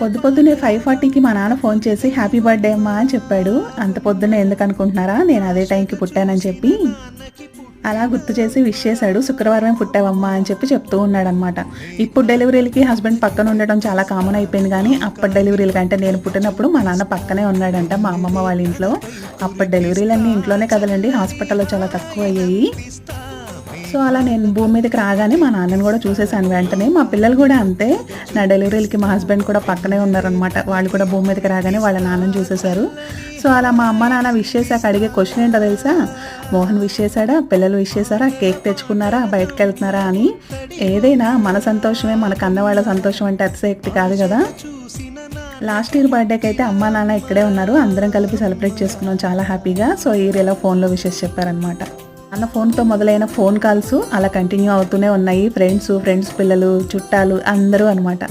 పొద్దు పొద్దునే ఫైవ్ ఫార్టీకి మా నాన్న ఫోన్ చేసి హ్యాపీ బర్త్డే అమ్మా అని చెప్పాడు. అంత పొద్దున్నే ఎందుకు అనుకుంటున్నారా? నేను అదే టైంకి పుట్టానని చెప్పి అలా గుర్తు చేసి విష్ చేశాడు. శుక్రవారమే పుట్టావమ్మా అని చెప్పి చెప్తూ ఉన్నాడనమాట ఇప్పుడు డెలివరీలకి హస్బెండ్ పక్కన ఉండడం చాలా కామన్ అయిపోయింది కానీ అప్పటి డెలివరీలకి అంటే నేను పుట్టినప్పుడు మా నాన్న పక్కనే ఉన్నాడంట మా అమ్మమ్మ వాళ్ళ ఇంట్లో. అప్పటి డెలివరీలన్నీ ఇంట్లోనే కదలండి. హాస్పిటల్లో చాలా తక్కువ అయ్యాయి. సో అలా నేను భూమి మీదకి రాగానే మా నాన్నని కూడా చూసేసాను వెంటనే. మా పిల్లలు కూడా అంతే. నా డెలివరీలకి మా హస్బెండ్ కూడా పక్కనే ఉన్నారనమాట వాళ్ళు కూడా భూమి మీదకి రాగానే వాళ్ళ నాన్నని చూసేశారు. సో అలా మా అమ్మ నాన్న విష్ చేశాక అడిగే క్వశ్చన్ ఏంటో తెలుసా? మోహన్ విష్ చేశాడా? పిల్లలు విష్ చేశారా? కేక్ తెచ్చుకున్నారా? బయటకు వెళ్తున్నారా అని. ఏదైనా మన సంతోషమే మన కన్నవాళ్ళ సంతోషం అంటే అతిశయక్తి కాదు కదా. లాస్ట్ ఇయర్ బర్త్డేకి అయితే అమ్మా నాన్న ఇక్కడే ఉన్నారు. అందరం కలిపి సెలబ్రేట్ చేసుకున్నాం. చాలా హ్యాపీగా సో ఈ ఇయర్ ఇలా ఫోన్లో విషెస్ చెప్పారనమాట అన్న ఫోన్తో మొదలైన ఫోన్ కాల్స్ అలా కంటిన్యూ అవుతూనే ఉన్నాయి. ఫ్రెండ్స్ ఫ్రెండ్స్ పిల్లలు చుట్టాలు అందరూ అనమాట